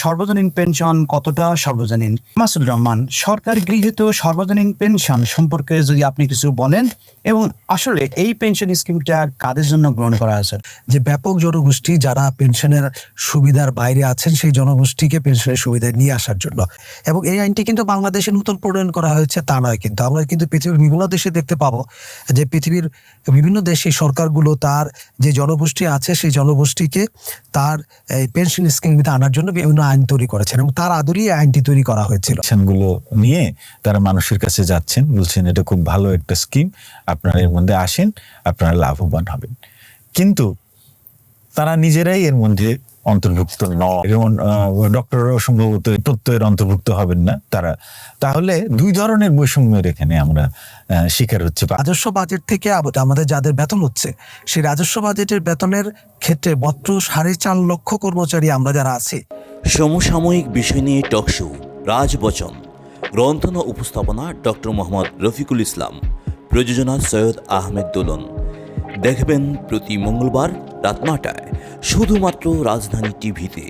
সর্বজনীন পেনশন কতটা সর্বজনীন? মাসুদ রহমান, সরকার গৃহীত সর্বজনীন পেনশন সম্পর্কে যদি আপনি কিছু বলেন, এবং আসলে এই পেনশন স্কিমটা কাদের জন্য গ্রহণ করা হয়েছে? যে ব্যাপক জনগোষ্ঠী যারা পেনশনের সুবিধার বাইরে আছেন, সেই জনগোষ্ঠীকে পেনশনের সুবিধায় নিয়ে আসার জন্য। এবং এই আইনটি কিন্তু বাংলাদেশে নতুন প্রণয়ন করা হয়েছে, তা নয় কিন্তু। আমরা কিন্তু পৃথিবীর বিভিন্ন দেশে দেখতে পাবো যে পৃথিবীর বিভিন্ন দেশে সরকারগুলো তার যে জনগোষ্ঠী আছে, সেই জনগোষ্ঠীকে তার পেনশন স্কিমে আনার জন্য বিভিন্ন আইন তৈরি করেছেন এবং তার আদরই আইনটি তৈরি করা হয়েছিল। গুলো নিয়ে তারা মানুষের কাছে যাচ্ছেন বলছেন এটা খুব ভালো একটা স্কিম আপনারা এর মধ্যে আসেন আপনারা লাভবান হবেন। কিন্তু তারা নিজেরাই এর মধ্যে অন্তর্ভুক্ত নয় যেমন ডক্টররাও সম্ভবত এই তথ্যের অন্তর্ভুক্ত হবেন না তারা। তাহলে দুই ধরনের বৈষম্যের এখানে আমরা শিকার হচ্ছে। রাজস্ব বাজেট থেকে আমাদের যাদের বেতন হচ্ছে সেই রাজস্ব বাজেটের বেতনের ক্ষেত্রে মাত্র সাড়ে চার লক্ষ কর্মচারী আমরা যারা আছি সমসাময়িক বিষয় নিয়ে টকশো রাজবচন গ্রন্থনা উপস্থাপনা ডক্টর মোহাম্মদ রফিকুল ইসলাম, প্রযোজনা সৈয়দ আহমেদ দোলন। দেখবেন প্রতি মঙ্গলবার রাত নটায়, শুধুমাত্র রাজধানী টিভিতে।